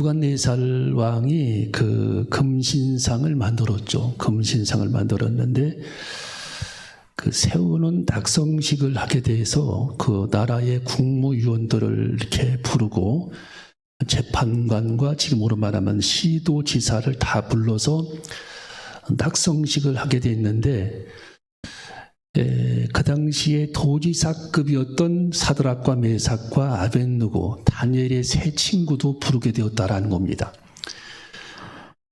느부갓네살 왕이 그 금신상을 만들었죠. 금신상을 만들었는데 그 세우는 낙성식을 하게 돼서 그 나라의 국무위원들을 이렇게 부르고 재판관과 지금으로 말하면 시도지사를 다 불러서 낙성식을 하게 됐는데 에, 그 당시에 도지사급이었던 사드락과 메삭과 아벤누고 다니엘의 세 친구도 부르게 되었다라는 겁니다.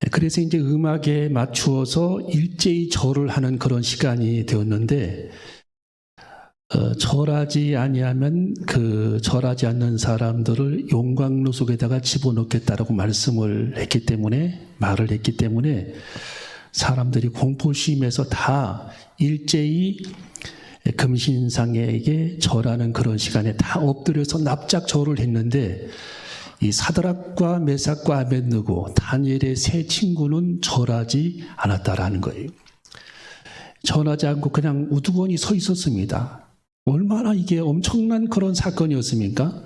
에, 그래서 이제 음악에 맞추어서 일제히 절을 하는 그런 시간이 되었는데 어, 절하지 아니하면 그 절하지 않는 사람들을 용광로 속에다가 집어넣겠다라고 말씀을 했기 때문에 말을 했기 때문에 사람들이 공포심에서 다 일제히 금신상에게 절하는 그런 시간에 다 엎드려서 납작 절을 했는데 이 사드락과 메삭과 아벤느고 다니엘의 세 친구는 절하지 않았다라는 거예요. 절하지 않고 그냥 우두건이 서 있었습니다. 얼마나 이게 엄청난 그런 사건이었습니까?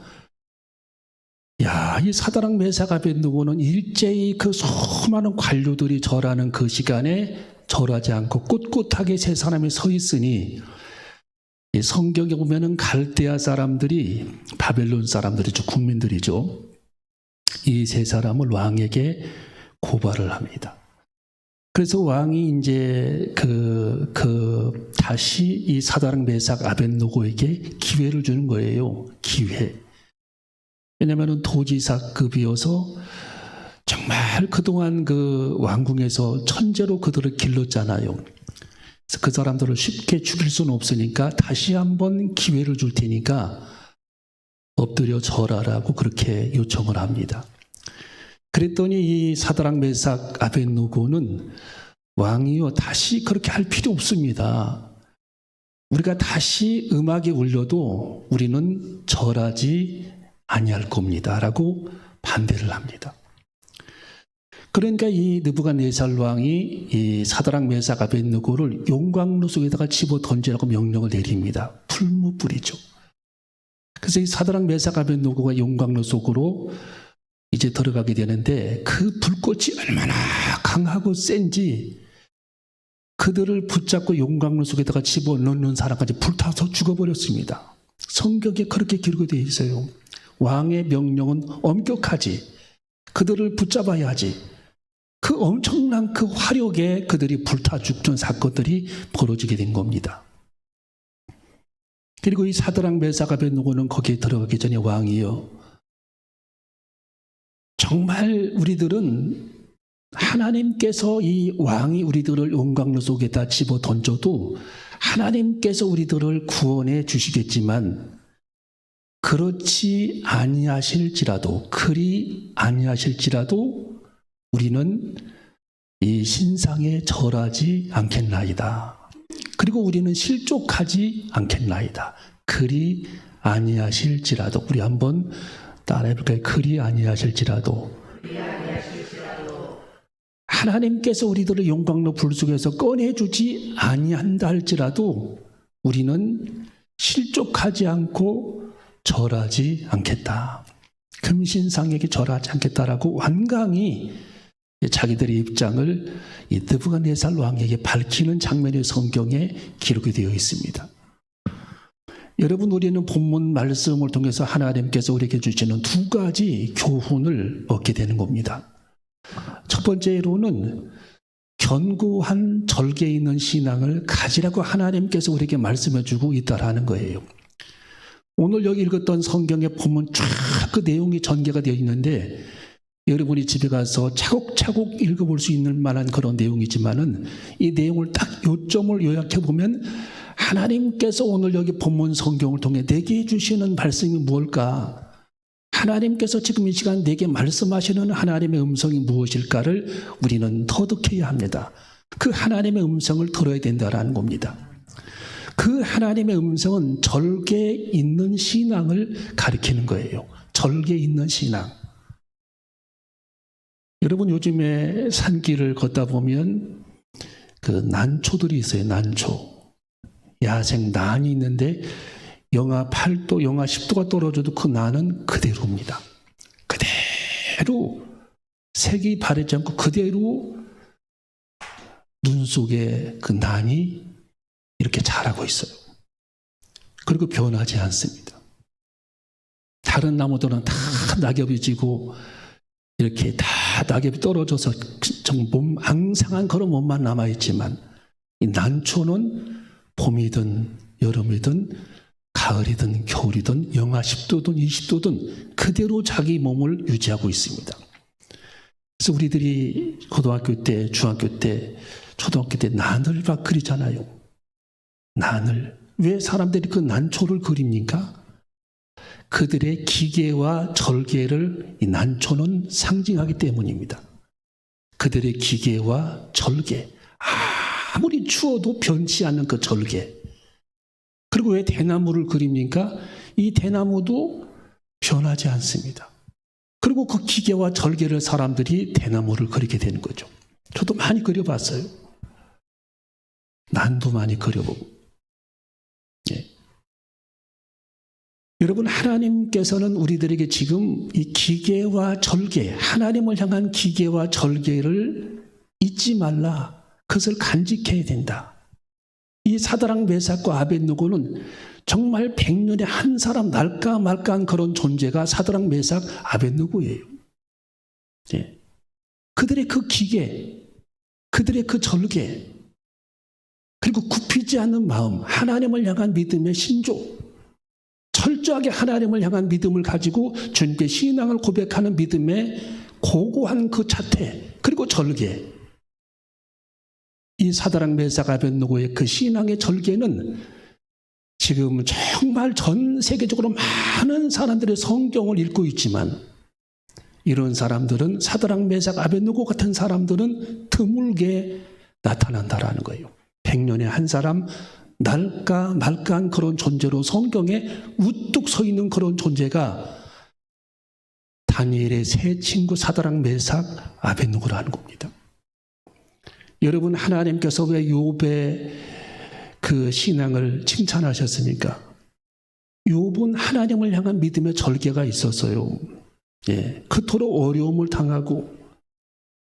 야, 이 사다랑 메사가 벤누고는 일제히 그 수많은 관료들이 절하는 그 시간에 절하지 않고 꿋꿋하게 세 사람이 서 있으니 이 성경에 보면은 갈대아 사람들이 바벨론 사람들이죠 국민들이죠 이 세 사람을 왕에게 고발을 합니다. 그래서 왕이 이제 그, 그, 다시 이 사다랑 메삭 아벤노고에게 기회를 주는 거예요. 기회. 왜냐면은 도지사급이어서 정말 그동안 그 왕궁에서 천재로 그들을 길렀잖아요. 그래서 그 사람들을 쉽게 죽일 수는 없으니까 다시 한번 기회를 줄 테니까 엎드려 절하라고 그렇게 요청을 합니다. 그랬더니 이 사드랑 메삭 아벤누고는 왕이요 다시 그렇게 할 필요 없습니다. 우리가 다시 음악이 울려도 우리는 절하지 아니할 겁니다라고 반대를 합니다. 그러니까 이 느부갓네살 왕이 이 사드랑 메삭 아벤누고를 용광로 속에다가 집어 던지라고 명령을 내립니다. 풀무불이죠. 그래서 이 사드랑 메삭 아벤누고가 용광로 속으로 이제 들어가게 되는데 그 불꽃이 얼마나 강하고 센지 그들을 붙잡고 용광로 속에다가 집어넣는 사람까지 불타서 죽어버렸습니다. 성경에 그렇게 기록이 되어 있어요. 왕의 명령은 엄격하지. 그들을 붙잡아야 하지. 그 엄청난 그 화력에 그들이 불타 죽던 사건들이 벌어지게 된 겁니다. 그리고 이 사드랑 메사가 벤누고는 거기에 들어가기 전에 왕이요. 정말 우리들은 하나님께서 이 왕이 우리들을 용광로 속에다 집어 던져도 하나님께서 우리들을 구원해 주시겠지만 그렇지 아니하실지라도 그리 아니하실지라도 우리는 이 신상에 절하지 않겠나이다. 그리고 우리는 실족하지 않겠나이다. 그리 아니하실지라도 우리 한번 따라해 볼까요? 그리 아니하실지라도 하나님께서 우리들을 용광로 불 속에서 꺼내주지 아니한다 할지라도 우리는 실족하지 않고 절하지 않겠다. 금신상에게 절하지 않겠다라고 완강히 자기들의 입장을 이 느부갓네살 왕에게 밝히는 장면이 성경에 기록이 되어 있습니다. 여러분 우리는 본문 말씀을 통해서 하나님께서 우리에게 주시는 두 가지 교훈을 얻게 되는 겁니다. 첫 번째로는 견고한 절개 있는 신앙을 가지라고 하나님께서 우리에게 말씀해 주고 있다라는 거예요. 오늘 여기 읽었던 성경에 보면 쫙그 내용이 전개가 되어 있는데 여러분이 집에 가서 차곡차곡 읽어볼 수 있는 만한 그런 내용이지만은 이 내용을 딱 요점을 요약해 보면 하나님께서 오늘 여기 본문 성경을 통해 내게 해주시는 말씀이 무엇일까? 하나님께서 지금 이 시간 내게 말씀하시는 하나님의 음성이 무엇일까를 우리는 터득해야 합니다. 그 하나님의 음성을 들어야 된다라는 겁니다. 그 하나님의 음성은 절개 있는 신앙을 가리키는 거예요. 절개 있는 신앙. 여러분 요즘에 산길을 걷다 보면 그 난초들이 있어요. 난초. 야생 난이 있는데 영하 8도, 영하 10도가 떨어져도 그 난은 그대로입니다. 그대로 색이 바르지 않고 그대로 눈 속에 그 난이 이렇게 자라고 있어요. 그리고 변하지 않습니다. 다른 나무들은 다 낙엽이 지고 이렇게 다 낙엽이 떨어져서 좀 몸, 앙상한 그런 몸만 남아 있지만 이 난초는 봄이든 여름이든 가을이든 겨울이든 영하 10도든 20도든 그대로 자기 몸을 유지하고 있습니다. 그래서 우리들이 고등학교 때, 중학교 때, 초등학교 때막 그리잖아요. 난을. 왜 사람들이 그 난초를 그립니까? 그들의 기계와 절개를 이 난초는 상징하기 때문입니다. 그들의 기계와 절개. 아무리 추워도 변치 않는 그 절개. 그리고 왜 대나무를 그립니까? 이 대나무도 변하지 않습니다. 그리고 그 기계와 절개를 사람들이 대나무를 그리게 되는 거죠. 저도 많이 그려봤어요. 난도 많이 그려보고. 여러분, 하나님께서는 우리들에게 지금 이 기계와 절개, 하나님을 향한 기계와 절개를 잊지 말라. 그것을 간직해야 된다. 이 사다랑 메삭과 아벤누고는 정말 백년에 한 사람 날까 말까한 그런 존재가 사다랑 메삭 아벤누고예요. 예. 그들의 그 기계, 그들의 그 절개, 그리고 굽히지 않는 마음, 하나님을 향한 믿음의 신조, 철저하게 하나님을 향한 믿음을 가지고 주님께 신앙을 고백하는 믿음의 고고한 그 자태, 그리고 절개. 이 사다랑 메삭 아벤노고의 그 신앙의 절개는 지금 정말 전 세계적으로 많은 사람들의 성경을 읽고 있지만 이런 사람들은 사다랑 메삭 아벤노고 같은 사람들은 드물게 나타난다라는 거예요. 백년에 한 사람 날까 말까한 그런 존재로 성경에 우뚝 서 있는 그런 존재가 다니엘의 세 친구 사다랑 메삭 아벤누고라는 겁니다. 여러분 하나님께서 왜 욥의 그 신앙을 칭찬하셨습니까? 욥은 하나님을 향한 믿음의 절개가 있었어요. 예, 그토록 어려움을 당하고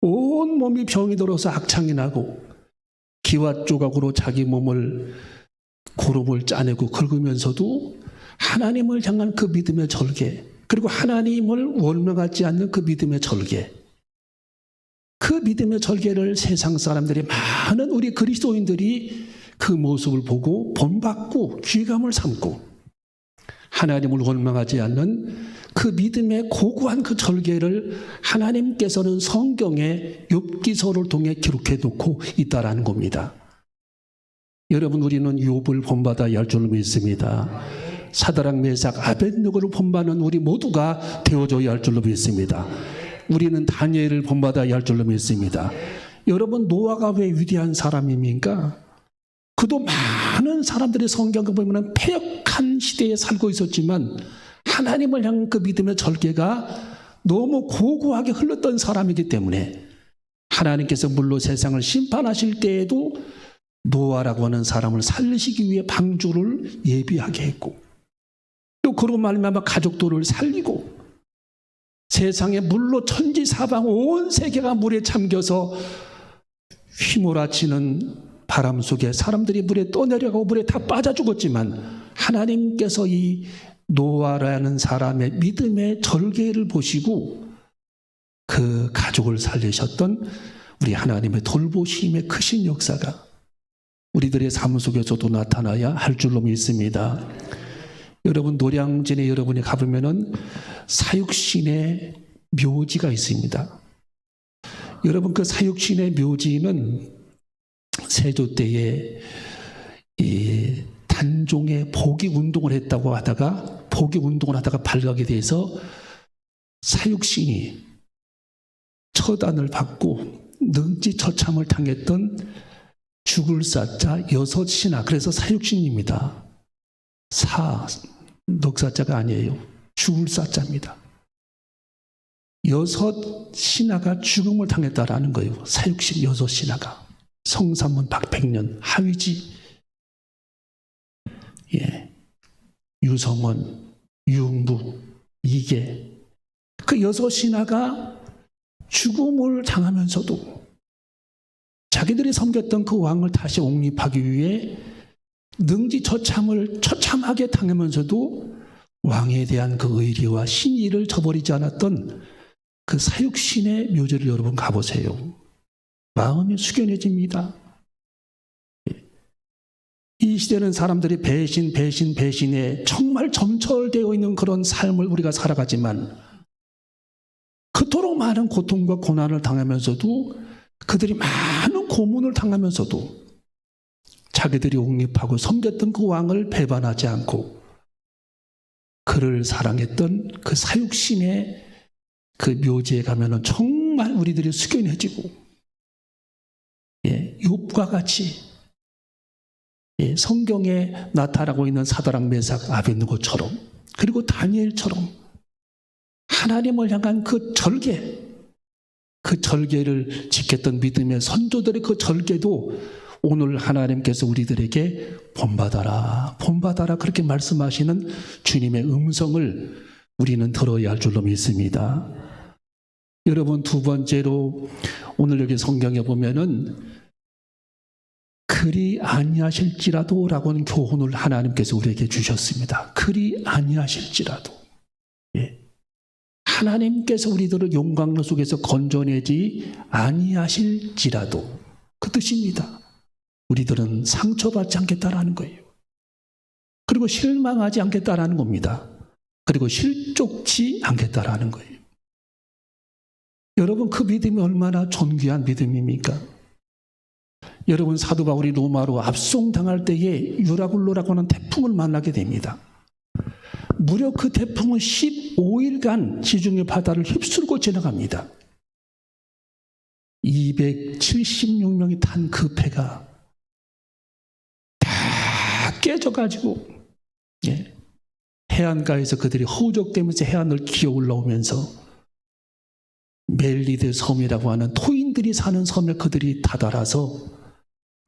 온 몸이 병이 들어서 악창이 나고 기와 조각으로 자기 몸을 고름을 짜내고 긁으면서도 하나님을 향한 그 믿음의 절개 그리고 하나님을 원망하지 않는 그 믿음의 절개 그 믿음의 절개를 세상 사람들이 많은 우리 그리스도인들이 그 모습을 보고 본받고 귀감을 삼고 하나님을 원망하지 않는 그 믿음의 고고한 그 절개를 하나님께서는 성경에 욥기서를 통해 기록해 놓고 있다라는 겁니다. 여러분 우리는 욥을 본받아야 할 줄로 믿습니다. 사다랑 메삭 아벤누고를 본받는 우리 모두가 되어줘야 할 줄로 믿습니다. 우리는 다니엘을 본받아야 할 줄로 믿습니다. 여러분 노아가 왜 위대한 사람입니까? 그도 많은 사람들의 성경을 보면 폐역한 시대에 살고 있었지만 하나님을 향한 그 믿음의 절개가 너무 고고하게 흘렀던 사람이기 때문에 하나님께서 물로 세상을 심판하실 때에도 노아라고 하는 사람을 살리시기 위해 방주를 예비하게 했고 또 그로 말미암아 가족들을 살리고 세상에 물로 천지사방 온 세계가 물에 잠겨서 휘몰아치는 바람 속에 사람들이 물에 떠내려가고 물에 다 빠져 죽었지만 하나님께서 이 노아라는 사람의 믿음의 절개를 보시고 그 가족을 살리셨던 우리 하나님의 돌보심의 크신 역사가 우리들의 삶 속에서도 나타나야 할 줄로 믿습니다. 여러분 노량진에 여러분이 가보면은 사육신의 묘지가 있습니다. 여러분 그 사육신의 묘지는 세조 때에 이 단종의 복위 운동을 했다고 하다가 복위 운동을 하다가 발각이 돼서 사육신이 처단을 받고 능지 처참을 당했던 죽을 사자 여섯 신하 그래서 사육신입니다. 사 넉사자가 아니에요. 죽을 사자입니다. 여섯 신하가 죽음을 당했다라는 거예요. 사육신 여섯 신하가 성삼문 박백년 하위지 예 유성원 유응부 이계 그 여섯 신하가 죽음을 당하면서도 자기들이 섬겼던 그 왕을 다시 옹립하기 위해 능지 처참을 처참하게 당하면서도 왕에 대한 그 의리와 신의를 저버리지 않았던 그 사육신의 묘지를 여러분 가보세요. 마음이 숙연해집니다. 이 시대는 사람들이 배신, 배신, 배신에 정말 점철되어 있는 그런 삶을 우리가 살아가지만 그토록 많은 고통과 고난을 당하면서도 그들이 많은 고문을 당하면서도 자기들이 옹립하고 섬겼던 그 왕을 배반하지 않고 그를 사랑했던 그 사육신의 그 묘지에 가면은 정말 우리들이 숙연해지고 예, 욥과 같이 예, 성경에 나타나고 있는 사다랑 메삭 아벤누고처럼 그리고 다니엘처럼 하나님을 향한 그 절개 그 절개를 지켰던 믿음의 선조들의 그 절개도 오늘 하나님께서 우리들에게 본받아라 본받아라 그렇게 말씀하시는 주님의 음성을 우리는 들어야 할 줄로 믿습니다. 여러분 두 번째로 오늘 여기 성경에 보면은 그리 아니하실지라도라고는 교훈을 하나님께서 우리에게 주셨습니다. 그리 아니하실지라도. 예. 하나님께서 우리들을 용광로 속에서 건져내지 아니하실지라도 그 뜻입니다. 우리들은 상처받지 않겠다라는 거예요. 그리고 실망하지 않겠다라는 겁니다. 그리고 실족치 않겠다라는 거예요. 여러분 그 믿음이 얼마나 존귀한 믿음입니까? 여러분 사도 바울이 로마로 압송당할 때에 유라굴로라고 하는 태풍을 만나게 됩니다. 무려 그 태풍은 15일간 지중해 바다를 휩쓸고 지나갑니다. 276명이 탄 그 배가 다 깨져가지고 예, 해안가에서 그들이 허우적대면서 해안을 기어 올라오면서 멜리드 섬이라고 하는 토인들이 사는 섬에 그들이 다다라서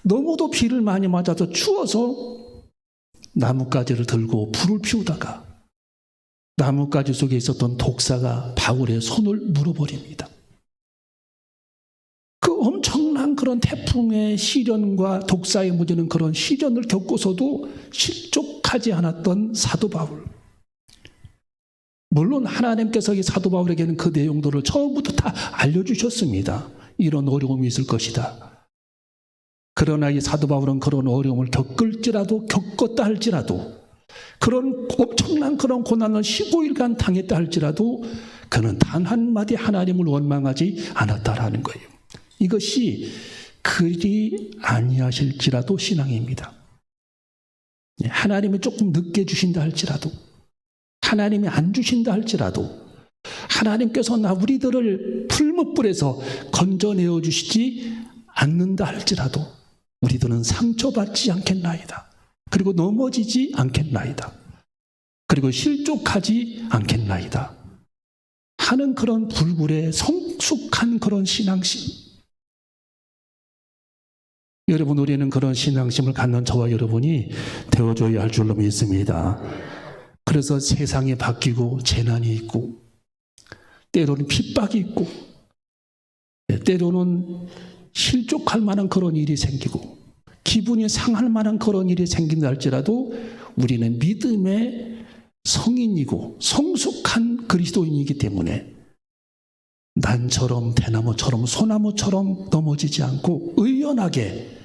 너무도 비를 많이 맞아서 추워서 나뭇가지를 들고 불을 피우다가 나뭇가지 속에 있었던 독사가 바울의 손을 물어버립니다. 그 엄청난 그런 태풍의 시련과 독사에 무지는 그런 시련을 겪고서도 실족하지 않았던 사도 바울. 물론 하나님께서 이 사도 바울에게는 그 내용들을 처음부터 다 알려주셨습니다. 이런 어려움이 있을 것이다. 그러나 이 사도 바울은 그런 어려움을 겪을지라도 겪었다 할지라도 그런 엄청난 그런 고난을 15일간 당했다 할지라도 그는 단 한마디 하나님을 원망하지 않았다라는 거예요. 이것이 그리 아니하실지라도 신앙입니다. 하나님이 조금 늦게 주신다 할지라도 하나님이 안 주신다 할지라도 하나님께서 나 우리들을 풀무불에서 건져내어 주시지 않는다 할지라도 우리들은 상처받지 않겠나이다. 그리고 넘어지지 않겠나이다. 그리고 실족하지 않겠나이다. 하는 그런 불굴의 성숙한 그런 신앙심. 여러분, 우리는 그런 신앙심을 갖는 저와 여러분이 되어줘야 할 줄로 믿습니다. 그래서 세상이 바뀌고 재난이 있고, 때로는 핍박이 있고, 때로는 실족할 만한 그런 일이 생기고, 기분이 상할 만한 그런 일이 생긴다 할지라도 우리는 믿음의 성인이고 성숙한 그리스도인이기 때문에 난처럼 대나무처럼 소나무처럼 넘어지지 않고 의연하게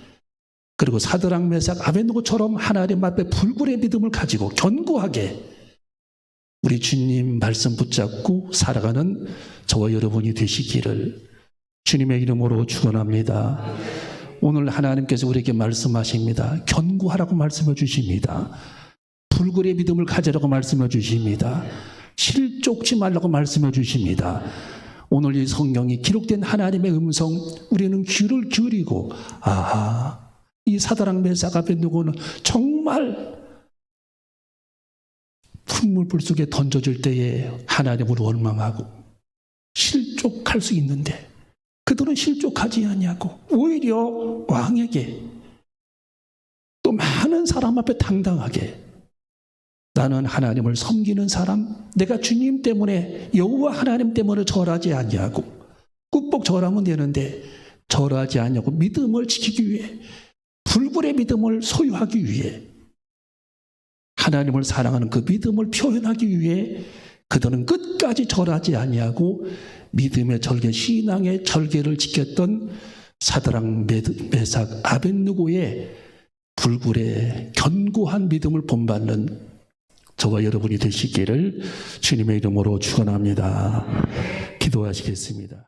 그리고 사드랑 메삭 아벤노고처럼 하나님 앞에 불굴의 믿음을 가지고 견고하게 우리 주님 말씀 붙잡고 살아가는 저와 여러분이 되시기를 주님의 이름으로 축원합니다. 오늘 하나님께서 우리에게 말씀하십니다. 견고하라고 말씀해 주십니다. 불굴의 믿음을 가지라고 말씀해 주십니다. 실족지 말라고 말씀해 주십니다. 오늘 이 성경이 기록된 하나님의 음성 우리는 귀를 기울이고 아하 이 사다랑 메사가 벤누고는 정말 풍물불 속에 던져질 때에 하나님을 원망하고 실족할 수 있는데 그들은 실족하지 않냐고 오히려 왕에게 또 많은 사람 앞에 당당하게 나는 하나님을 섬기는 사람 내가 주님 때문에 여호와 하나님 때문에 절하지 않냐고 꾹뻑 절하면 되는데 절하지 않냐고 믿음을 지키기 위해 불굴의 믿음을 소유하기 위해 하나님을 사랑하는 그 믿음을 표현하기 위해 그들은 끝까지 절하지 아니하고 믿음의 절개, 신앙의 절개를 지켰던 사드랑 메삭 아벤누고의 불굴의 견고한 믿음을 본받는 저와 여러분이 되시기를 주님의 이름으로 축원합니다. 기도하시겠습니다.